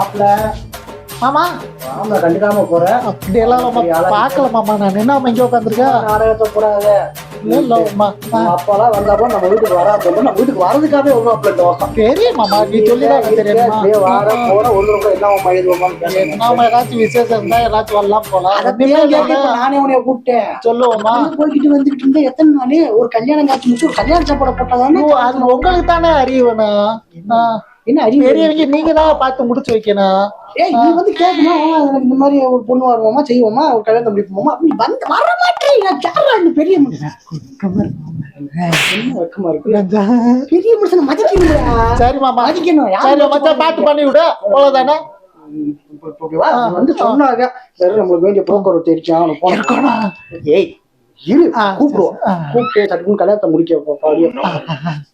மாப்பிள்ள ஆமா மாப்பிள்ள கண்டுக்காம போற. அப்படியெல்லாம் நம்ம பார்க்கல மாமா. நான் என்ன இங்கே உட்காந்துருக்கேன் நாடகத்தை மாமா நம்ம அப்பாலாம் வந்தாப்போ நம்ம வீட்டுக்கு வரா நம்ம வீட்டுக்கு வரதுக்காகவே மாப்பிள்ள இந்த பக்கம். தெரியும் மாமா. நீ சொல்லிதான் எனக்கு தெரியுமா? அப்படியே வார போற ஒரு தடவை என்ன நாம ஏதாச்சும் விசேஷம் இருந்தா ஏதாச்சும் வரலாம் போலாம் நானே உனைய கூப்பிட்டேன். சொல்லுவோமா? போய்கிட்டு வந்துகிட்டு இருந்தா எத்தனை நாளே? ஒரு கல்யாணம் காட்சி முடிச்சு ஒரு கல்யாண சாப்பாடு போட்டாதானே? அது உங்களுக்கு தானே அறிவணும் என்ன அறிவு? பெரியவங்க நீங்க தான் பார்த்து முடிச்சு வைக்கணும். ஏய் நீ வந்து கேட்கணும் எனக்கு இந்த மாதிரி ஒரு பொண்ணு வருவோமா செய்வோமா ஒரு கல்யாணம் முடிப்போமா அப்படி வந்து வர மாட்டேன். பெரிய மனுஷன்? என்ன இருக்கு? பெரிய மனுஷனை மதிக்கணும்டா. சரி மாமா. மதிக்கணும். சரி மச்சான் பார்த்து பண்ணி விடு. அவ்வளவுதானே? வந்து சொன்னாங்க. சரி நம்மளுக்கு வேண்டிய போக்குவரத்து போன ஏய் இரு. கூப்பிடுவோம். கூப்பிட்டு சட்டுன்னு கல்யாணத்தை முடிக்க போ- பாரு.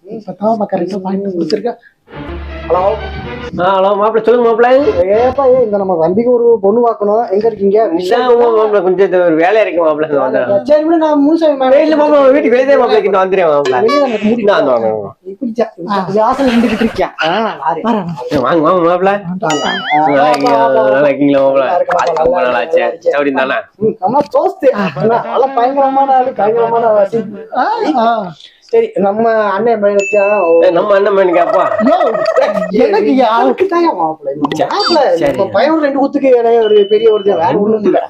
இப்பதான் கரெக்டா பாயிண்ட் கொடுத்துருக்கேன் ஹலோ ஆ ஹலோ மாப்பிள்ள சொல்லுங்க மாப்பிள்ள. ஏப்பா ஏ இந்த நம்ம தம்பிக்கு ஒரு பொண்ணு பார்க்கணும். எங்க இருக்கீங்க? மாப்பிள்ள கொஞ்சம் ஒரு வேலையா இருக்கு மாப்பிள்ள. சரி விட நான் முழுசா இல்ல மாப்பிள்ள வீட்டுக்கு வெளியே மாப்பிள்ள கிட்ட வந்துடுறேன் மாப்பிள்ள. நான் வாங்க ஆசை நின்றுகிட்டு இருக்கேன். வாங்க வாங்க மாப்பிள்ள. வாங்க. நல்லா இருக்கீங்களா? மாப்பிள்ள? நல்லா ஆச்சு சௌரி தானே? ம், நம்ம தோஸ்து நல்லா பயங்கரமான ஆளு பயங்கரமான வாசி ஆ, ஆ. சரி நம்ம அண்ணன் பையனுக்கான் ஏய், நம்ம அண்ணன் மணிக்கு அப்பா யோ, எனக்கு யா- அவருக்கு தான் மாப்பிள்ளை மாப்பிள்ளை. பையன் ரெண்டு குத்துக்கு இடையே ஒரு பெரிய ஒரு வேற ஒண்ணும் இல்ல.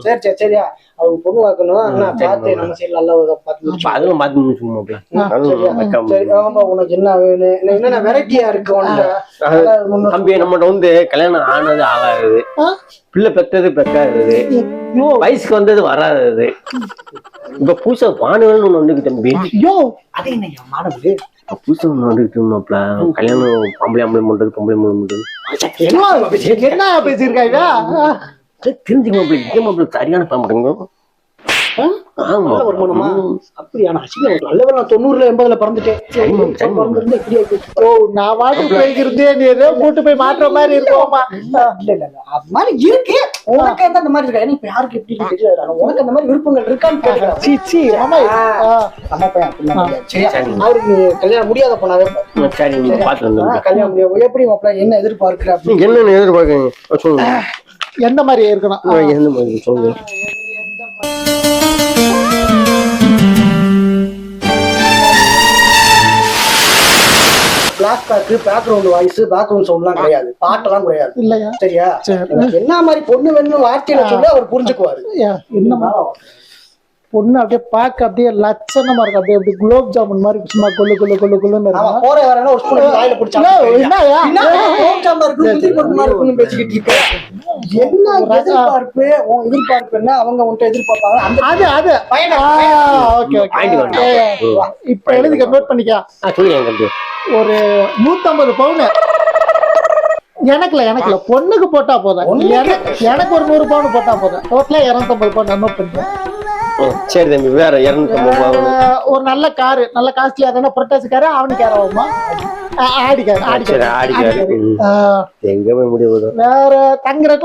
சரி சரி சரியா? அவங்க பொண்ணு பார்க்கணும்? அண்ணா பார்த்து நம்ம நல்லா அதெல்லாம் பார்த்து ஆமா உனக்கு என்ன வேணும்? என்னென்ன வெரைட்டியா இருக்கு உன்கிட்ட? தம்பி நம்மகிட்ட வந்து கல்யாணம் ஆனது ஆகாது? பிள்ளை பெற்றது யோ, வயசுக்கு வந்தது வராதது. இப்ப பூசா பானுகள்னு ஒண்ணு வந்துருக்கு தம்பி. யோ, அது என்ன மாடல்? பூசா ஒண்ணு கல்யாணம் பொம்பளை ஆம்பளை பண்றது பொம்பளை பண்றது என்ன பேசியிருக்கா இவ? ஆ, அது தெரிஞ்சுக்க மாப்பிள்ள இதே மாப்பிள்ள சரியான பாம்புங்க ஆமா. ஒரு மனமா அப்படியா? நான் அசிங்கம் ஒரு நல்ல வேளை நான் தொண்ணூறுல எண்பதுல பிறந்துட்டேன். நான் நீ ஏதோ கூட்டு போய் மாட்டுற மாதிரி இருக்கோமா இல்ல இல்ல இல்ல. அது மாதிரி இருக்கு. உனக்கு எந்த அந்த மாதிரி இருக்கா? இப்ப யாருக்கு எப்படி ஆனா உனக்கு அந்த மாதிரி விருப்பங்கள் இருக்கான்னு கேட்கிறேன் சீ சீ ஆமா. நம்ம பையன் அவருக்கு கல்யாணம் முடியாத போனாவே கல்யாணம் முடியாது. எப்படி மாப்பிள்ள என்ன எதிர்பார்க்கிற அப்படி நீங்க என்னன்னு எதிர்பார்க்கறீங்க? சொல்லுங்க. எந்த மாதிரி இருக்கணும்? எந்த மாதிரி சொல்லுங்க. Black back background voice background சவுண்ட்லாம் கிடையாது. பாட்டெல்லாம் கிடையாது. இல்லையா? சரியா? என்ன மாதிரி பொண்ணு வேணும்னு வார்த்தையில சொல்லி அவர் புரிஞ்சுக்குவாரு. என்ன பொண்ணு அப்படியே பார்க்க அப்படியே லட்சணமா இருக்கு அப்படியே அப்படியே குலோப் ஜாமுன் மாதிரி சும்மா கொள்ளு கொள்ளு கொள்ளு கொள்ளுன்னு ஆமா இருக்கும். போற வரணும் ஒரு ஸ்பூன் வாயில பிடிச்சா பேசிக்கிட்டு இருக்க. என்ன எதிர்பார்ப்பு உன் எதிர்பார்ப்பு என்ன? அவங்க உன்கிட்ட எதிர்பார்ப்பாங்க. அந்த அது அது. Okay okay. இப்ப எழுதிக்க நோட் பண்ணிக்க. ஒரு நூத்தம்பது பவுன். எனக்குல எனக்குல. பொண்ணுக்கு போட்டா போதும். எனக்கு எனக்கு ஒரு நூறு பவுன் போட்டா போதும். டோட்டலா இருநூத்தம்பது பவுன் நோட் சரி தம்பி வேற இரநூத்தம்பது ரூபா ஒரு நல்ல காரு நல்ல காஸ்ட்லியா இருந்தா புரட்டாசி காரு அவனுக்கு யாரும் ஆடிக்காரு எங்க போய் வேற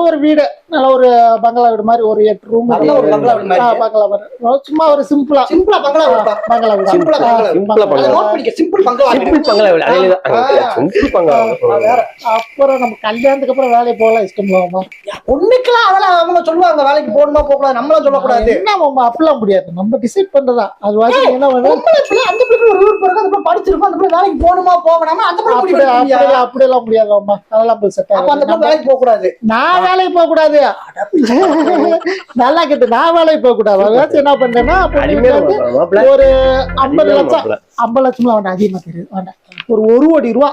ஒரு வீடு நல்ல ஒரு பங்களா வீடு மாதிரி ஒரு எட்டு ரூம் நல்ல ஒரு பங்களா வீடு மாதிரி. சும்மா ஒரு சிம்பிளா சிம்பிளா பங்களா. பங்களா வீடு? சிம்பிளா பங்களா வீடு. சிம்பிளா அதை பங்களா நோட் பண்ணிக்க சிம்பிள் பங்களா வீடு. சிம்பிள் பங்களா வீடு. அதே தான் சிம்பிள் பங்களா ஆ, வேற. அப்புறம் நம்ம கல்யாணத்துக்கு அப்புறம் வேலைக்கு போகலாம் இஷ்டம் இல்லாமா பொண்ணுக்கெல்லாம் அதெல்லாம் அவங்க சொல்லுவாங்க வேலைக்கு போகணுமா போக கூடாது நம்மளும் சொல்லக்கூடாது. என்ன மாமா அப்படிலாம் முடியாது. நம்ம டிசைட் பண்றதா அது வாட்டி என்ன பிள்ளை, அந்த பிள்ளை ஒரு ஊர் பிறகு அந்த பிள்ளை படிச்சிருக்கும் அந்த பிள்ளை வேலைக்கு போகணுமா போகணுமா? அந்த பிள்ளை அப்படி முடிவு எடுக்க முடியாது. அப்படி அப்படியெல்லாம் முடியாது மாமா அதெல்லாம் போய் செட் அப்ப அந்த பிள்ளை ஆகும் வேலைக்கு போக கூடாது நான் வேலைக்கு போக கூடாது நல்லா கேட்டு நான் வேலைக்கு போக கூடாது என்ன பண்ணேன்னா ஒரு ஐம்பது லட்சம் ஐம்பது லட்சம்லாம் வேண்டாம் அதிகமா தெரியுது வேண்டாம் ஒரு ஒரு கோடி ரூபா.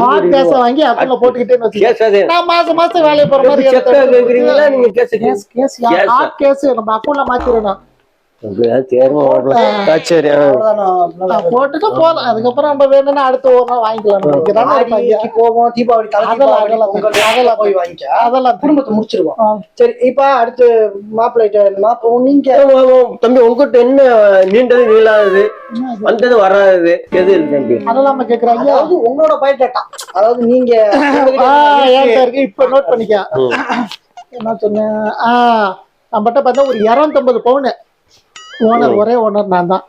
Hard cash. வாங்கி அக்கௌண்ட்ல போட்டுக்கிட்டேன்னு வச்சுக்கோ. கேஸ் அது நான் மாசம் மாசம் வேலைக்கு போற மாதிரி கேஸ் கேஸ் ஹார்ட் கேஸ் நம்ம அக்கௌண்ட்ல மாத்திரணும். போட்டுட்டு போதும் அதுக்கப்புறம் நம்ம வேணும்னா அடுத்த ஒரு நாள் வாங்கிக்கலாம். போவோம். தீபாவளி தலை அதெல்லாம் போய் வாங்கிக்க. அதெல்லாம் குடும்பத்தை முடிச்சிருவோம். சரி இப்ப அடுத்து மாப்பிள்ளை நீங்க. தம்பி உங்ககிட்ட என்ன நீண்டது நீளாதது? வந்தது வராதது? எது இருக்கு அதெல்லாம் நம்ம கேக்குறாங்க. அதாவது உங்களோட பயோடேட்டா அதாவது நீங்க இருக்கு. இப்ப நோட் பண்ணிக்க. என்ன சொன்னேன் ஆ நம்மகிட்ட பார்த்தா ஒரு இரநூத்தம்பது பவுனு. ஓனர் ஒரே ஓனர் நான் தான்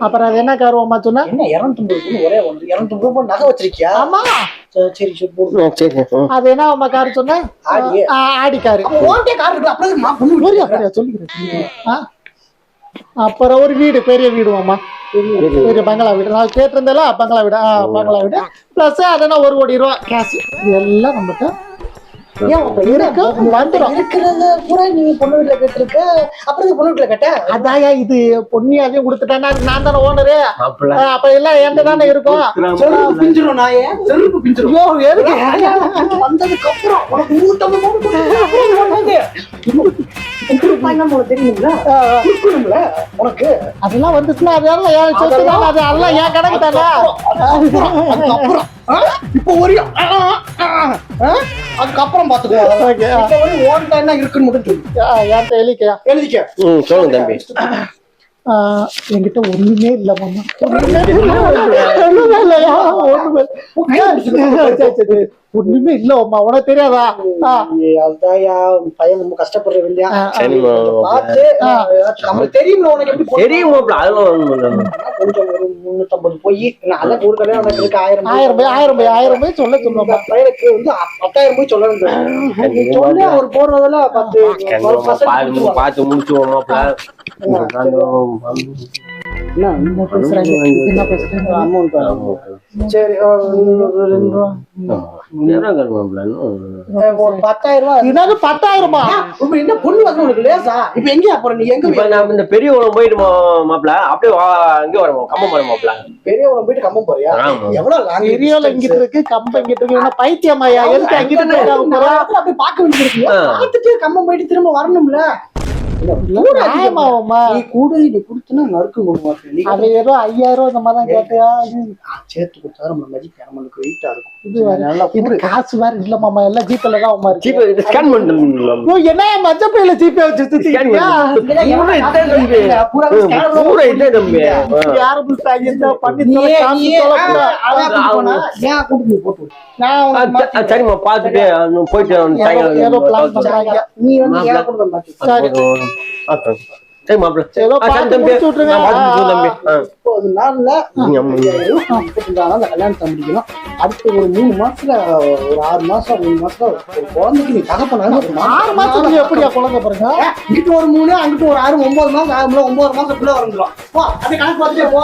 அப்புறம் அது என்ன கருவமா சொன்ன? என்ன இருநூத்தம்பது ஒரே ஒன்று இருநூத்தம்பது ரூபாய் நகை வச்சிருக்கியா? ஆமா. சரி, சரி சரி. அது என்ன அம்மா காரு சொன்ன? ஆடி. காரு ஓன்டே கார் இருக்கு அப்படியே மா பொண்ணு அப்படியா சொல்லிக்கிறேன். ஆ? அப்புறம் ஒரு வீடு பெரிய வீடுவாம்மா பெரிய பங்களா வீடு. நான் கேட்டிருந்தேல பங்களா வீடு. பங்களா வீடு. பிளஸ் அதனா ஒரு கோடி ரூபா கேஷ் எல்லாம் நம்மகிட்ட இது பொன்னியாதையும் கொடுத்துட்டேன்னா அதுக்கு நான் தானே ஓனரு. அப்ப எல்லாம் என்கிட்ட தானே இருக்கும்? பிஞ்சிரும் நாயே. செருப்பு பிஞ்சிரும். எதுக்கு? வந்ததுக்கு அப்புறம் உனக்கு நூத்தம்பது உனக்கு அதெல்லாம் வந்துச்சுன்னா அதெல்லாம் அதெல்லாம் என் கணக்கு தானே? இப்போ வரையும்? அதுக்கப்புறம் பாத்துக்கோ Okay, ஆ. இப்போ வரையும் என்ன இருக்குன்னு மட்டும் சொல்லு. என்கிட்ட எலிக்கையா எழுதிக்க? ம் சொல்லுங்க தம்பி. ஆஹ் என்கிட்ட ஒண்ணுமே இல்ல மாமா. ஒண்ணுமே இல்லையா ஒண்ணுமே. ஒண்ணுமே இல்ல அம்மா உனக்கு தெரியாதா அதான்யா, பையன் ரொம்ப கஷ்டப்படுற இல்லையா. நம்மளுக்கு தெரியும்ல உனக்கு எப்படி. தெரியும். கொஞ்சம் ஒரு முன்னூத்தம்பது போய் நான் அதான் ஒரு கல்யாணம் நடக்கிறதுக்கு ஆயிரம் ஆயிரம் போய் ஆயிரம் போய் ஆயிரம் போய் சொல்ல சொல்லுவாங்க பையனுக்கு வந்து பத்தாயிரம் போய் சொல்ல சொல்லி அவர் போடுறதுல பத்து பார்த்து முடிச்சுவோம். என்ன, பேசுறாங்க? என்ன பேசுறாங்க? amount ஆ? சரி ரெண்டு ரூபா. பத்தாயிரம் என்ன பொண்ணு வந்து உனக்கு லேசா? இப்ப எங்கயா போற நீ? எங்க நான் இந்த பெரியவளம் போயிட்டு மா- மாப்பிள்ளை அப்படியே வா- இங்க வரணும் கம்மம் வர மாப்பிள்ளை பெரியவளம் போயிட்டு கம்மம் போறியா. எவ்வளவு பெரியவள இங்கிட்டு இருக்கு? கம்ப இங்கிட்டு இருக்கு? என்ன பைத்தியமாயா? எதுக்கு அப்படியே பார்க்க வேண்டியிருக்கு. பார்த்துட்டு கம்மம் போயிட்டு திரும்ப வரணும்ல. நீ கூட நீ கொடுத்தனா நறுக்கு அது ஏதோ ஐயாயிரம் இந்த மாதிரி தான் கேட்டியா சேர்த்து கொடுத்தா நம்ம வெயிட்டா இருக்கும் இது. நல்லா இது காசு வேற இல்ல மாமா எல்லாம் ஜிபேல தான் ஜிபே ஸ்கேன் பண்ணிட்டு ஐயோ, என்ன பையில ஜிபே வச்சு. பூரா பூரா தம்பி. ஆ. யாரு புடிச்சாங்க? இந்த பண்ணி தொலை, ஏன் போட்டு. நான் சரிம்மா பாத்துட்டு போயிட்டு ஏதோ- பண்றாங்க. நீ வந்து ஏன் கொடுக்க மாட்டேன் சரி. சரி மாப்பிள்ளை ஏதோ பார்த்து முடிச்சு விட்டுருங்க. நாள்ல கல்யாணத்தை முடிக்கணும். அடுத்து ஒரு மூணு மாசத்துல ஒரு ஆறு மாசம் மூணு மாசத்துல ஒரு குழந்தைக்கு நீ தகப்பனாலும் ஒரு ஆறு மாசத்துக்கு எப்படியா குழந்தை பாருங்க இங்கிட்டு ஒரு மூணு அங்கிட்டு ஒரு ஆறு ஒன்பது மாசம் ஆகும்ல ஒன்பது மாசத்துக்குள்ள வந்துடும் போ அது கணக்கு பார்த்துட்டே போ.